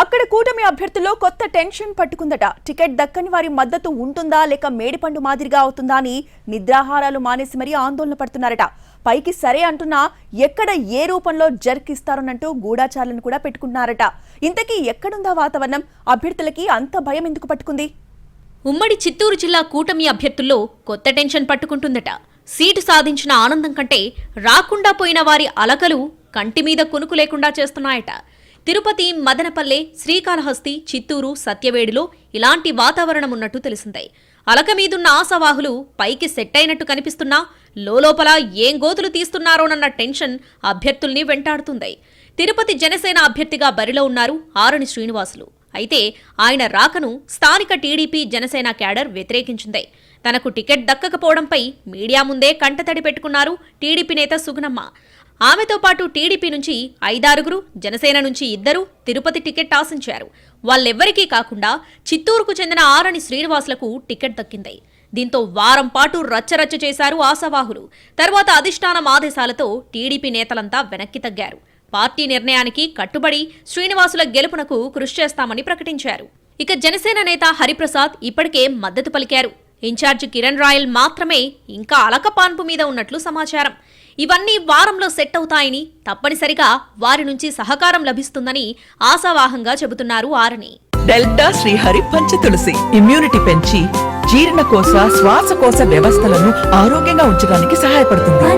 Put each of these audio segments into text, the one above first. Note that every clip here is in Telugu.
అక్కడ కూటమి అభ్యర్థుల్లో కొత్త టెన్షన్ పట్టుకుందట. టికెట్ దక్కని వారి మద్దతు ఉంటుందా లేక మేడిపండు మాదిరిగా అవుతుందా అని నిద్రాహారాలు మానేసి మరీ ఆందోళన పడుతున్నారట. పైకి సరే అంటున్నా ఎక్కడ ఏ రూపంలో జర్క్ జర్కిస్తారోనంటూ గూఢాచారులను కూడా పెట్టుకున్నారట ఇంతకీ ఎక్కడుందా వాతావరణం? అభ్యర్థులకి అంత భయం ఎందుకు పట్టుకుంది? ఉమ్మడి చిత్తూరు జిల్లా కూటమి అభ్యర్థుల్లో కొత్త టెన్షన్ పట్టుకుంటుందట. సీటు సాధించిన ఆనందం కంటే రాకుండా పోయిన వారి అలకలు కంటి మీద కునుకు లేకుండా చేస్తున్నాయట. తిరుపతి మదనపల్లె శ్రీకాళహస్తి చిత్తూరు సత్యవేడిలో ఇలాంటి వాతావరణం ఉన్నట్టు తెలిసిందే. అలక మీదున్న ఆశావాహులు పైకి సెట్ అయినట్టు కనిపిస్తున్నా లోలోపల ఏం గోతులు తీస్తున్నారోనన్న టెన్షన్ అభ్యర్థుల్ని వెంటాడుతుంది. తిరుపతి జనసేన అభ్యర్థిగా బరిలో ఉన్నారు ఆరుని శ్రీనివాసులు. అయితే ఆయన రాకను స్థానిక టీడీపీ జనసేన క్యాడర్ వ్యతిరేకించింది. తనకు టికెట్ దక్కకపోవడంపై మీడియా ముందే కంటతడి పెట్టుకున్నారు టీడీపీ నేత సుగనమ్మ ఆమెతో పాటు టీడీపీ నుంచి ఐదారుగురు జనసేన నుంచి ఇద్దరు తిరుపతి టికెట్ ఆశించారు. వాళ్ళెవ్వరికీ కాకుండా చిత్తూరుకు చెందిన ఆరని శ్రీనివాసులకు టికెట్ దక్కింది. దీంతో వారం పాటు రచ్చరచ్చ చేశారు ఆశావాహులు. తర్వాత అధిష్టానం ఆదేశాలతో టీడీపీ నేతలంతా వెనక్కి తగ్గారు. పార్టీ నిర్ణయానికి కట్టుబడి శ్రీనివాసుల గెలుపునకు కృషి చేస్తామని ప్రకటించారు. ఇక జనసేన నేత హరిప్రసాద్ ఇప్పటికే మద్దతు పలికారు. ఇన్ఛార్జి కిరణ్ రాయల్ మాత్రమే ఇంకా అలకపాన్పు మీద ఉన్నట్లు సమాచారం. ఇవన్నీ వారంలో సెట్ అవుతాయని తప్పనిసరిగా వారి నుంచి సహకారం లభిస్తుందని ఆశావాహంగా చెబుతున్నారు ఆరని డెల్టా శ్రీహరి పంచ తులసి. ఇమ్యూనిటీ పెంచి జీర్ణకోశ శ్వాసకోశ వ్యవస్థలను ఆరోగ్యంగా ఉంచడానికి సహాయపడుతుంది.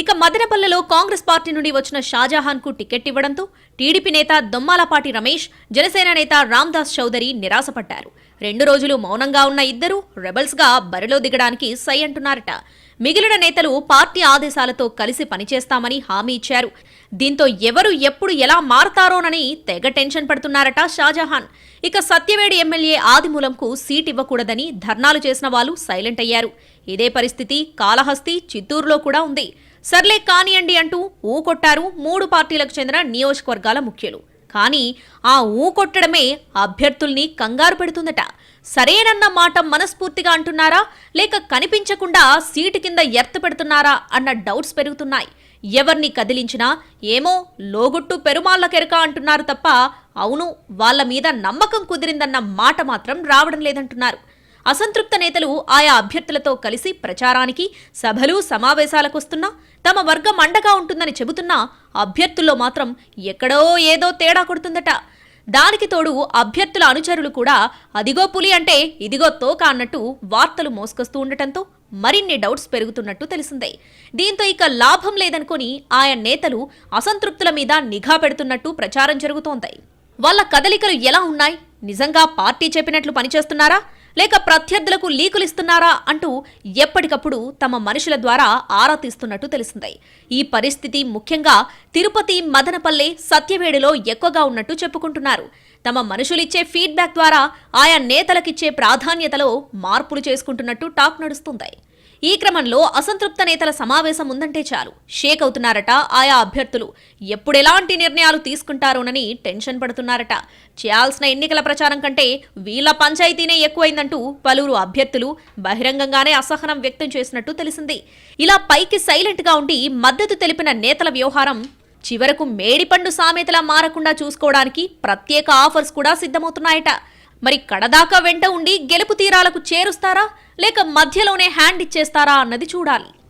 ఇక మదనపల్లెలో కాంగ్రెస్ పార్టీ నుండి వచ్చిన షాజహాన్కు టికెట్ ఇవ్వడంతో టీడీపీ నేత దొమ్మాలపాటి రమేష్ జనసేన నేత రామ్దాస్ చౌదరి నిరాశపడ్డారు. రెండు రోజులు మౌనంగా ఉన్న ఇద్దరు రెబల్స్గా బరిలో దిగడానికి సై అంటున్నారట. మిగిలిన నేతలు పార్టీ ఆదేశాలతో కలిసి పనిచేస్తామని హామీ ఇచ్చారు. దీంతో ఎవరు ఎప్పుడు ఎలా మారతారోనని తెగ టెన్షన్ పడుతున్నారట షాజహాన్. ఇక సత్యవేడి ఎమ్మెల్యే ఆదిమూలంకు సీట్ ఇవ్వకూడదని ధర్నాలు చేసిన వాళ్ళు సైలెంట్ అయ్యారు. ఇదే పరిస్థితి కాళహస్తి చిత్తూరులో కూడా ఉంది. సర్లే కానియండి అంటూ ఊ కొట్టారు మూడు పార్టీలకు చెందిన నియోజకవర్గాల ముఖ్యులు. కానీ ఆ ఊ కొట్టడమే అభ్యర్థుల్ని కంగారు పెడుతుందట. సరేనన్న మాట మనస్ఫూర్తిగా అంటున్నారా? లేక కనిపించకుండా సీటు కింద ఎర్త పెడుతున్నారా? అన్న డౌట్స్ పెరుగుతున్నాయి. ఎవరిని కదిలించినా ఏమో లోగుట్టు పెరుమాళ్ళ కెరక అంటున్నారు తప్ప అవును వాళ్ళ మీద నమ్మకం కుదిరిందన్న మాట మాత్రం రావడం లేదంటున్నారు. అసంతృప్త నేతలు ఆయా అభ్యర్థులతో కలిసి ప్రచారానికి సభలు సమావేశాలకు వస్తున్నా తమ వర్గం అండగా ఉంటుందని చెబుతున్నా అభ్యర్థుల్లో మాత్రం ఎక్కడో ఏదో తేడా కొడుతుందట. దానికి తోడు అభ్యర్థుల అనుచరులు కూడా అదిగో పులి అంటే ఇదిగో తోక అన్నట్టు వార్తలు మోసుకొస్తూ ఉండటంతో మరిన్ని డౌట్స్ పెరుగుతున్నట్టు తెలిసిందే. దీంతో ఇక లాభం లేదనుకొని ఆయా నేతలు అసంతృప్తుల మీద నిఘా పెడుతున్నట్టు ప్రచారం జరుగుతోంది. వాళ్ళ కదలికలు ఎలా ఉన్నాయి? నిజంగా పార్టీ చెప్పినట్లు పనిచేస్తున్నారా? లేక ప్రత్యర్థులకు లీకులిస్తున్నారా అంటూ ఎప్పటికప్పుడు తమ మనుషుల ద్వారా ఆరా తీస్తున్నట్టు తెలిసింది. ఈ పరిస్థితి ముఖ్యంగా తిరుపతి మదనపల్లె సత్యవేడులో ఎక్కువగా ఉన్నట్టు చెప్పుకుంటున్నారు. తమ మనుషులిచ్చే ఫీడ్బ్యాక్ ద్వారా ఆయా నేతలకిచ్చే ప్రాధాన్యతలో మార్పులు చేసుకుంటున్నట్టు టాక్ నడుస్తుంది. ఈ క్రమంలో అసంతృప్త నేతల సమావేశం ఉందంటే చాలు. షేక్ అవుతున్నారట ఆయా అభ్యర్థులు. ఎప్పుడెలాంటి నిర్ణయాలు తీసుకుంటారోనని టెన్షన్ పడుతున్నారట. చేయాల్సిన ఎన్నికల ప్రచారం కంటే వీళ్ళ పంచాయతీనే ఎక్కువైందంటూ పలువురు అభ్యర్థులు బహిరంగంగానే అసహనం వ్యక్తం చేసినట్టు తెలిసింది. ఇలా పైకి సైలెంట్గా ఉండి మద్దతు తెలిపిన నేతల వ్యవహారం చివరకు మేడిపండు సామెతలా మారకుండా చూసుకోవడానికి ప్రత్యేక ఆఫర్స్ కూడా సిద్ధమవుతున్నాయట. మరి కడదాకా వెంట ఉండి గెలుపు తీరాలకు చేరుస్తారా? లేక మధ్యలోనే హ్యాండ్ ఇచ్చేస్తారా అన్నది చూడాలి.